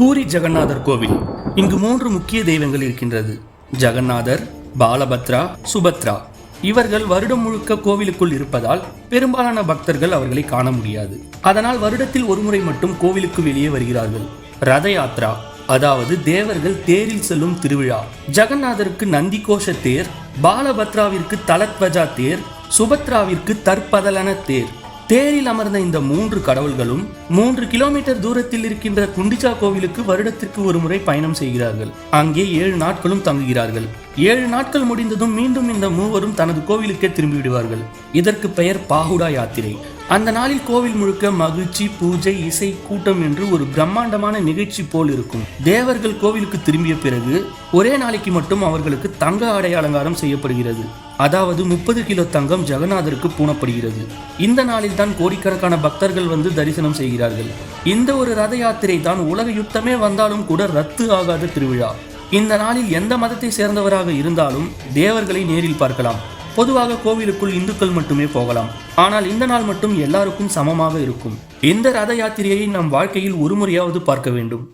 பூரி ஜெகநாதர் கோவில். இங்கு மூன்று முக்கிய தெய்வங்கள் இருக்கின்றது. ஜெகநாதர் பாலபத்ரா சுபத்ரா. இவர்கள் வருடம் முழுக்க கோவிலுக்குள் இருப்பதால் பெரும்பாலான பக்தர்கள் அவர்களை காண முடியாது. அதனால் வருடத்தில் ஒருமுறை மட்டும் கோவிலுக்கு வெளியே வருகிறார்கள். ரத யாத்ரா அதாவது தேவர்கள் தேரில் செல்லும் திருவிழா. ஜெகநாதருக்கு நந்திகோஷ தேர் பாலபத்ராவிற்கு தலத்வஜா தேர் சுபத்ராவிற்கு தற்பதலன தேர். தேரில் அமர்ந்த இந்த மூன்று கடவுள்களும் மூன்று கிலோமீட்டர் தூரத்தில் இருக்கின்ற குண்டிச்சா கோவிலுக்கு வருடத்திற்கு ஒரு முறை பயணம் செய்கிறார்கள். அங்கே ஏழு நாட்களும் தங்குகிறார்கள். ஏழு நாட்கள் முடிந்ததும் மீண்டும் இந்த மூவரும் தனது கோவிலுக்கே திரும்பி விடுவார்கள் இதற்கு பெயர் பாகுடா யாத்திரை. அந்த நாளில் கோவில் முழுக்க மகிழ்ச்சி பூஜை இசை கூட்டம் என்று ஒரு பிரம்மாண்டமான நிகழ்ச்சி போல் இருக்கும். தேவர்கள் கோவிலுக்கு திரும்பிய பிறகு ஒரே நாளைக்கு மட்டும் அவர்களுக்கு தங்க ஆடை அலங்காரம் செய்யப்படுகிறது. அதாவது முப்பது கிலோ தங்கம் ஜெகநாதருக்கு பூணப்படுகிறது. இந்த நாளில் தான் கோடிக்கணக்கான பக்தர்கள் வந்து தரிசனம் செய்கிறார்கள். இந்த ஒரு ரத யாத்திரை தான் உலக யுத்தமே வந்தாலும் கூட ரத்து ஆகாத திருவிழா. இந்த நாளில் எந்த மதத்தை சேர்ந்தவராக இருந்தாலும் தேவர்களை நேரில் பார்க்கலாம். பொதுவாக கோவிலுக்குள் இந்துக்கள் மட்டுமே போகலாம். ஆனால் இந்த நாள் மட்டும் எல்லாருக்கும் சமமாக இருக்கும். இந்த ரத யாத்திரையை நம் வாழ்க்கையில் ஒரு முறையாவது பார்க்க வேண்டும்.